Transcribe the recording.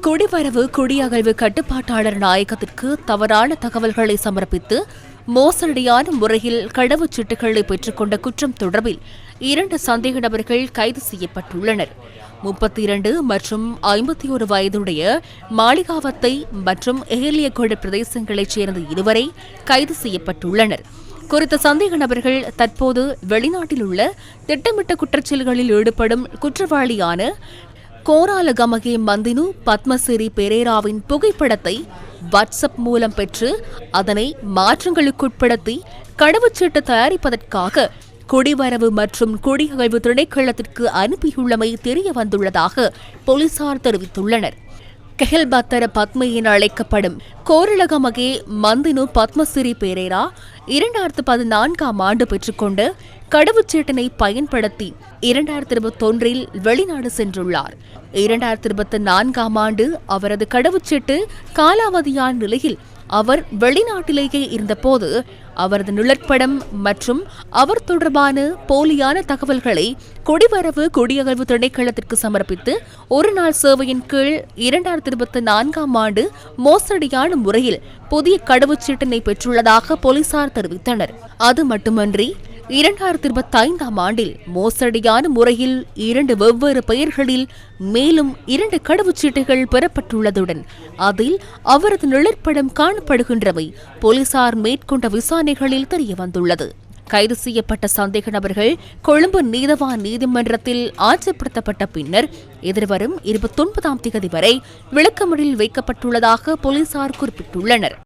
குடிவரவு குடியகழ்வு கட்டுப்பாட்டாளர் நாயகத்திற்கு தவறான தகவல்களை சமர்ப்பித்து மோசடியான முறையில் கடவுச்சீட்டுகளை பெற்றுக்கொண்ட குற்றம் தொடர்பில் இரண்டு சந்தேக நபர்கள் கைது செய்யப்பட்டுள்ளனர். முப்பத்தி இரண்டு மற்றும் ஐம்பத்தி ஒரு வயதுடைய மாளிகாவத்தை மற்றும் ஏலியகொடு பிரதேசங்களைச் சேர்ந்த இருவரை கைது செய்யப்பட்டுள்ளனர். குறித்த சந்தேக நபர்கள் தற்போது வெளிநாட்டில் உள்ள திட்டமிட்ட குற்றச்செயல்களில் ஈடுபடும் குற்றவாளியான கோராலகமகே மந்தினு பத்மசிறி பெரேராவின் புகைப்படத்தை வாட்ஸ்அப் மூலம் பெற்று அதனை மாற்றங்களுக்குட்படுத்தி கடவுச்சீட்டு தயாரிப்பதற்காக குடிவரவு மற்றும் குடியகழ்வு திணைக்களத்திற்கு அனுப்பியுள்ளமை தெரிய வந்துள்ளதாக போலீசார் தெரிவித்துள்ளனர். கெஹல்பத்தர பத்ம என அழைக்கப்படும் கோரலகமகே மந்தினு பத்மஸ்ரீ பேரேரா இரண்டாயிரத்து பதினான்காம் ஆண்டு பெற்றுக்கொண்டு கடவுச்சீட்டினை பயன்படுத்தி இரண்டாயிரத்தி இருபத்தொன்றில் வெளிநாடு சென்றுள்ளார். இரண்டாயிரத்தி இருபத்தி நான்காம் ஆண்டு அவரது கடவுச்சீட்டு காலாவதியான நிலையில் அவர் வெளிநாட்டிலேயே இருந்தபோது அவரது நிழற்படம் மற்றும் அவர் தொடர்பான போலியான தகவல்களை குடிவரவு குடியகழ்வு திணைக்களத்திற்கு சமர்ப்பித்து ஒரு நாள் சேவையின் கீழ் இரண்டாயிரத்தி இருபத்தி நான்காம் ஆண்டு மோசடியான முறையில் புதிய கடவுச்சீட்டினை பெற்றுள்ளதாக போலீசார் தெரிவித்தனர். அது மட்டுமன்றி இரண்டாயிரத்தி இருபத்தி ஐந்தாம் ஆண்டில் மோசடியான முறையில் இரண்டு வெவ்வேறு பெயர்களில் மேலும் இரண்டு கடவுச்சீட்டுகள் பெறப்பட்டுள்ளதுடன் அதில் அவரது நிழற்படம் காணப்படுகின்றவை போலீசார் மேற்கொண்ட விசாரணைகளில் தெரியவந்துள்ளது. கைது செய்யப்பட்ட சந்தேக நபர்கள் கொழும்பு நீதவான் நீதிமன்றத்தில் ஆட்சிப்படுத்தப்பட்ட பின்னர் எதிர்வரும் இருபத்தொன்பதாம் தேதி வரை விளக்கமறில் வைக்கப்பட்டுள்ளதாக போலீசார் குறிப்பிட்டுள்ளனர்.